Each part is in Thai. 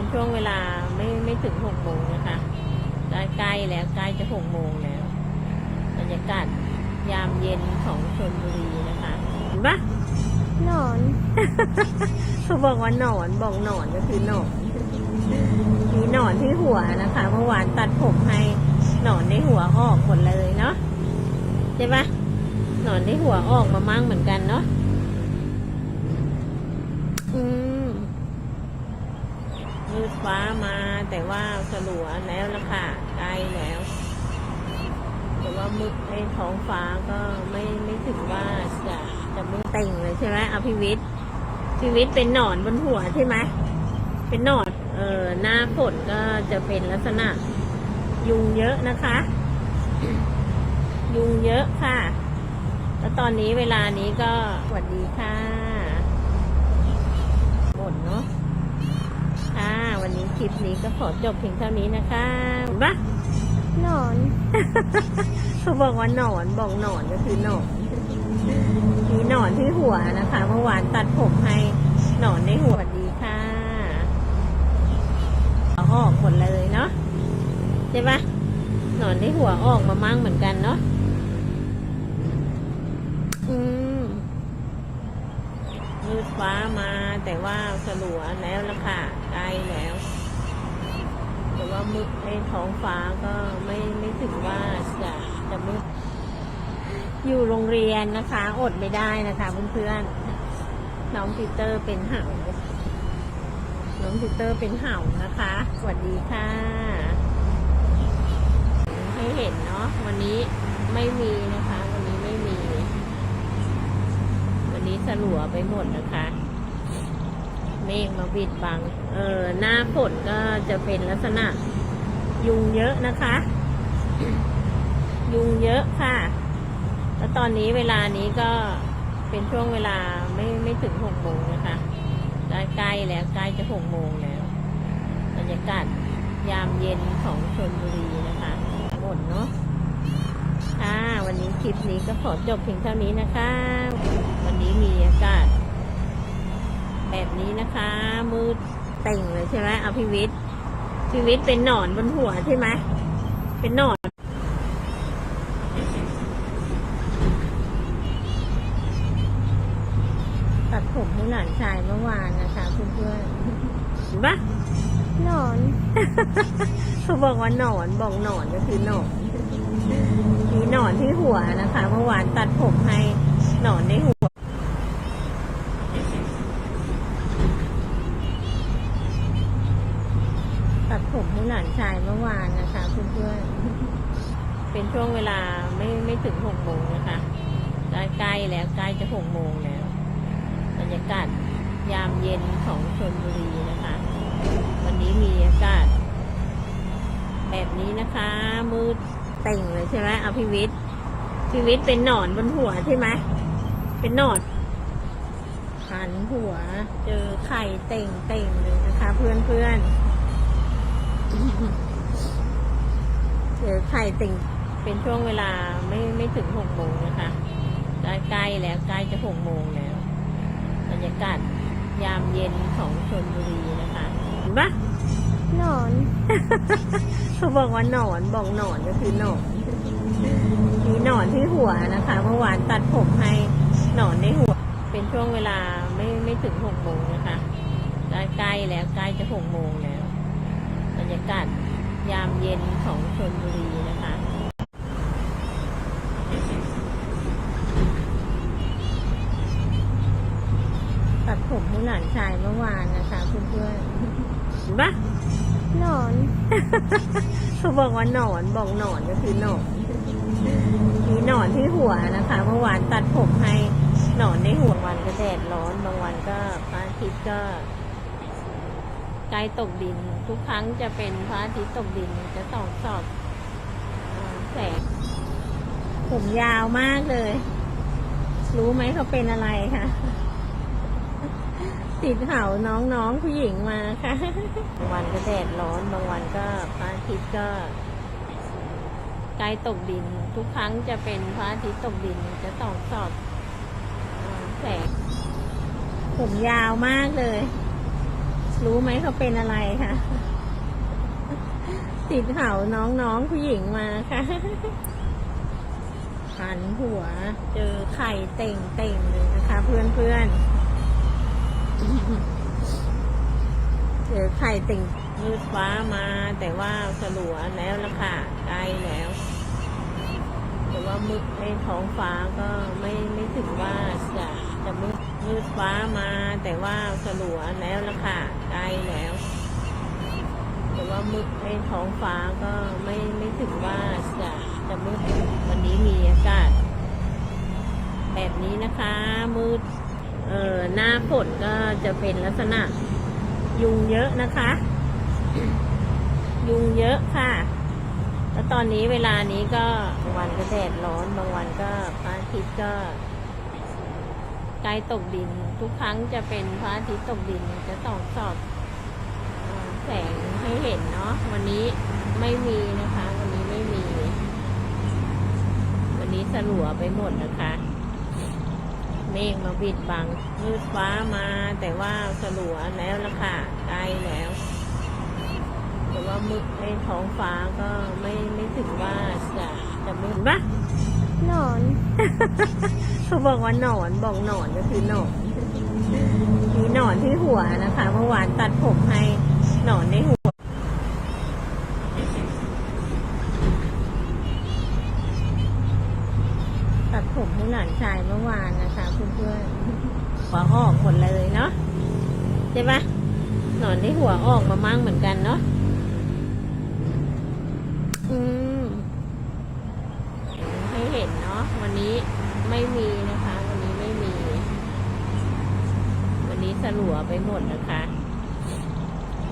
เป็นช่วงเวลาไม่ไม่ถึงหกโมงนะคะใกล้ใกล้แล้วใกล้จะหกโมงแล้วบรรยากาศยามเย็นของชลบุรีนะคะเห็นปะหนอน เขาบอกว่าหนอนบอกหนอนก็คือหนอนมีหนอนที่หัวนะคะเมื่อวานตัดผมให้หนอนในหัวออกหมดเลยเนาะใช่ปะหนอนในหัวออกมามั่งเหมือนกันเนาะอืม มืดฟ้ามาแต่ว่าสลัวแล้วละค่ะใกล้แล้ว แต่ว่ามืดในท้องฟ้าก็ไม่ไม่ถึงว่าจะจะมืดเต่งเลยใช่ไหมเอาพิวิทย์พิวิทย์เป็นหนอนบนหัวใช่ไหมเป็นหนอนเออหน้าฝนก็จะเป็นลักษณะ ยุงเยอะนะคะ ยุงเยอะค่ะ แล้วตอนนี้เวลานี้ก็สวัสดีค่ะหมดเนาะ วันนี้คลิปนี้ก็ขอจบเพียงเท่านี้นะคะเห็นปะหนอน เขาบอกว่าหนอนบอกหนอนก็คือหนอนมีหนอนที่หัวนะคะ เมื่อวานตัดผมให้หนอนในหัวสวัสดีค่ะเอาออกหมดเลยเนาะใช่ปะหนอนในหัวออกมามั่งเหมือนกันเนาะอืมมืดฟ้ามาแต่ว่าสลัวแล้วละค่ะใกล้แล้วแต่ว่า มืดในท้องฟ้าก็ไม่ไม่ถึงว่าจะจะมืดอยู่โรงเรียนนะคะ อดไม่ได้นะคะเพื่อนๆน้องปีเตอร์เป็นเห่าน้องปีเตอร์เป็นเห่านะคะ สวัสดีค่ะ ให้เห็นเนาะวันนี้ไม่มีนะคะ วันนี้ไม่มี วันนี้สลัวไปหมดนะคะ เมฆมาบิดบัง เออ หน้าฝนก็จะเป็นลักษณะ ยุงเยอะนะคะ ยุงเยอะค่ะ แล้วตอนนี้เวลานี้ก็เป็นช่วงเวลาไม่ไม่ถึงหกโมงนะคะใกล้ใกล้แล้วใกล้จะหกโมงแล้วบรรยากาศยามเย็นของชลบุรีนะคะหมดเนาะค่ะวันนี้คลิปนี้ก็ขอจบเพียงเท่านี้นะคะ วันนี้มีอากาศ แบบนี้นะคะ มืดเต่งเลยใช่ไหมเอาพิวิทย์พิวิทย์เป็นหนอนบนหัวใช่ไหมเป็นหนอนตัดผมให้หลานชายเมื่อวานนะคะเพื่อนๆเห็นปะหนอน เขาบอกว่าหนอนบอกหนอนก็คือหนอนมีหนอนที่หัวนะคะ เมื่อวานตัดผมให้หนอนในหัว ตัดผมให้หลานชายเมื่อวานนะคะเพื่อนๆ เป็นช่วงเวลาไม่ไม่ ถึงหกโมงนะคะใกล้แล้วใกล้จะหกโมงแล้วบรรยากาศยามเย็นของชลบุรีนะคะ วันนี้มีอากาศ แบบนี้นะคะ มืดเต่งเลยใช่ไหมเอาพิวิทย์พิวิทย์เป็นหนอนบนหัวใช่ไหมเป็นหนอนหันหัว เจอไข่เต่งเต่งเลยนะคะ เพื่อนเพื่อนๆเจอไข่เต่ง เป็นช่วงเวลาไม่ไม่ถึงหกโมงนะคะใกล้ใกล้แล้วใกล้จะหกโมงแล้วบรรยากาศยามเย็นของชลบุรีนะคะเห็นปะหนอน เขาบอกว่าหนอนบอกหนอนก็คือหนอนมีหนอนที่หัวนะคะเมื่อวานตัดผมให้หนอนในหัว เป็นช่วงเวลาไม่ไม่ถึงหกโมงนะคะใกล้ใกล้แล้วใกล้จะหกโมงแล้วบรรยากาศยามเย็นของชลบุรีนะคะ ตัด ผมให้หลานชายเมื่อวานนะคะเพื่อนๆเห็นปะหนอน เขาบอกว่าหนอนบอกหนอนก็คือหนอนมีหนอนที่หัวนะคะ เมื่อวานตัดผมให้หนอนในหัววันก็แดดร้อน บางวันก็พระอาทิตย์ก็ใกล้ตกดิน ทุกครั้งจะเป็นพระอาทิตย์ตกดินจะส่องสอบเอ่อแสงผมยาวมากเลย รู้ไหมเขาเป็นอะไรคะ ติดเห่าน้องๆผู้หญิงมาค่ะบางวันก็แดดร้อนบางวันก็พระอาทิตย์ก็ใกล้ตกดิน ทุกครั้งจะเป็นพระอาทิตย์ตกดินจะส่องสอบแสงผมยาวมากเลย รู้ไหมเขาเป็นอะไรคะติดเห่าน้องๆผู้หญิงมาค่ะหันหัว เจอไข่เต่งเต่งเลยนะคะ เพื่อนเพื่อนๆ เจอไข่เต่งมืดฟ้ามา แต่ว่าสลัวแล้วละค่ะใกล้แล้ว แต่ว่ามืดในท้องฟ้าก็ไม่ไม่ถึงว่าจะจะมืดมืดฟ้ามา แต่ว่าสลัวแล้วละค่ะใกล้แล้ว แต่ว่ามืดในท้องฟ้าก็ไม่ไม่ถึงว่าจะจะมืดวันนี้มีอากาศแบบนี้นะคะมืด เออหน้าฝนก็จะเป็นลักษณะ ยุงเยอะนะคะ ยุงเยอะค่ะ แล้วตอนนี้เวลานี้ก็บางวันก็แดดร้อนบางวันก็พระอาทิตย์ก็ใกล้ตกดิน ทุกครั้งจะเป็นพระอาทิตย์ตกดินจะส่องสอบแสงให้เห็นเนาะวันนี้ไม่มีนะคะ วันนี้ไม่มี วันนี้สลัวไปหมดนะคะ เมฆมาบิดบังมืดฟ้ามาแต่ว่าสลัวแล้วละค่ะใกล้แล้ว แต่ว่ามืดในท้องฟ้าก็ไม่ไม่ถึงว่าจะจะมืดปะหนอนเขาบอกว่าหนอนบอกหนอนก็คือหนอนมีหนอนที่หัวนะคะเมื่อวานตัดผมให้หนอนในหัวตัดผมให้หลานชายเมื่อวาน หัวออกหมดเลยเนาะใช่ปะหนอนที่หัวออกมามั่งเหมือนกันเนาะอืมให้เห็นเนาะวันนี้ไม่มีนะคะ วันนี้ไม่มี วันนี้สลัวไปหมดนะคะ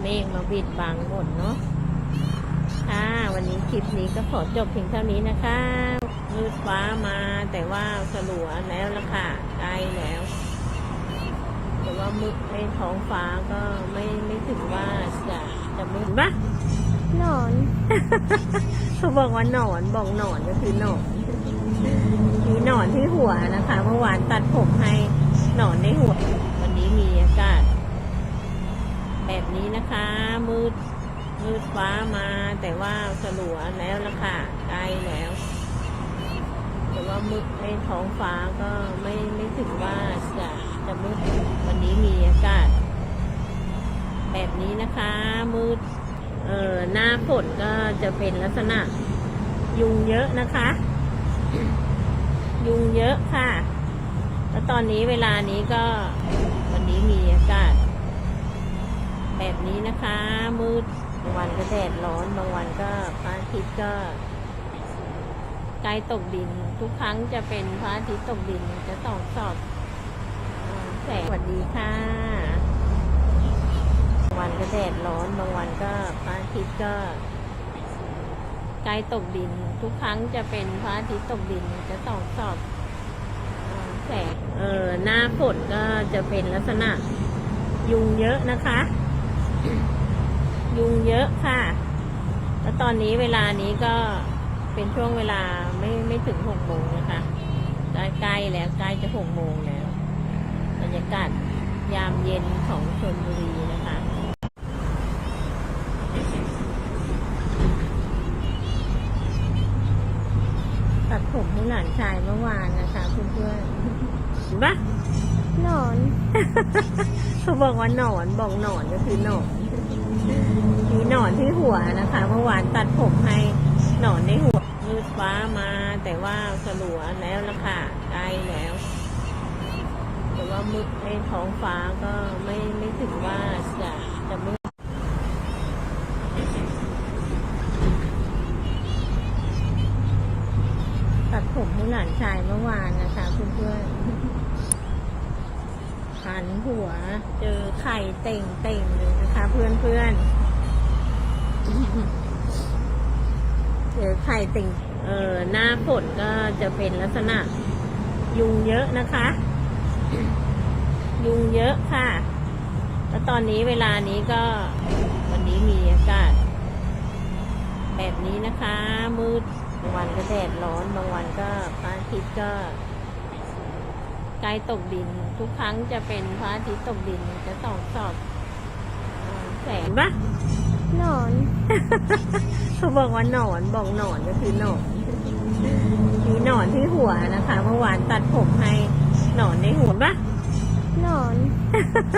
เมฆมาบิดบังหมดเนาะค่ะวันนี้คลิปนี้ก็ขอจบเพียงเท่านี้นะคะ มืดฟ้ามาแต่ว่าสลัวแล้วละค่ะใกล้แล้ว แต่ว่ามืดในท้องฟ้าก็ไม่ไม่ถึงว่าจะจะมืดปะหนอนเขาบอกว่าหนอนบอกหนอนก็คือหนอนมีหนอนที่หัวนะคะเมื่อวานตัดผมให้หนอนในหัว วันนี้มีอากาศ แบบนี้นะคะ มืดมืดฟ้ามาแต่ว่าสลัวแล้วละค่ะใกล้แล้ว แต่ว่ามืดในท้องฟ้าก็ไม่ไม่ถึงว่าจะจะมืดวันนี้มีอากาศ แบบนี้นะคะ มืดเอ่อหน้าฝนก็จะเป็นลักษณะ ยุงเยอะนะคะ ยุงเยอะค่ะ แล้วตอนนี้เวลานี้ก็วันนี้มีอากาศ แบบนี้นะคะ มืดบางวันก็แดดร้อนบางวันก็พระอาทิตย์ก็ ใกล้ตกดิน ทุกครั้งจะเป็นพระอาทิตย์ตกดินจะส่องสอบแสงสวัสดีค่ะบางวันก็แดดร้อนบางวันก็พระอาทิตย์ก็ใกล้ตกดิน ทุกครั้งจะเป็นพระอาทิตย์ตกดินจะส่องสอบแสงเออหน้าฝนก็จะเป็นลักษณะ ยุงเยอะนะคะ ยุงเยอะค่ะ แล้วตอนนี้เวลานี้ก็เป็นช่วงเวลา ไม่ไม่ถึงหกโมงนะคะใกล้ๆแล้วใกล้จะหกโมงแล้วบรรยากาศยามเย็นของชนบุรีนะคะตัดผมให้หลานชายเมื่อวานนะคะเพื่อนๆเห็นปะหนอน เขาบอกว่าหนอนบอกหนอนก็คือหนอนมีหนอนที่หัวนะคะ เมื่อวานตัดผมให้หนอนในหัว มืดฟ้ามา แต่ว่าสลัวแล้วละค่ะใกล้แล้ว แต่ว่ามืดในท้องฟ้าก็ไม่ไม่ถึงว่าจะจะมืดตัดผมให้หลานชายเมื่อวานนะคะเพื่อนๆหันหัว เจอไข่เต่งเต่งเลยนะคะ เพื่อนเพื่อนๆ เจอไข่เต่งเอ่อหน้าฝนก็จะเป็นลักษณะ ยุงเยอะนะคะ ยุงเยอะค่ะ แล้วตอนนี้เวลานี้ก็วันนี้มีอากาศ แบบนี้นะคะ มืดบางวันก็แดดร้อนบางวันก็พระอาทิตย์ก็ใกล้ตกดิน ทุกครั้งจะเป็นพระอาทิตย์ตกดินจะส่องสอบแสนปะ หนอน เขาบอกว่าหนอนบอกหนอนก็คือหนอนมีหนอนที่หัวนะคะเมื่อวานตัดผมให้หนอนในหัวปะหนอน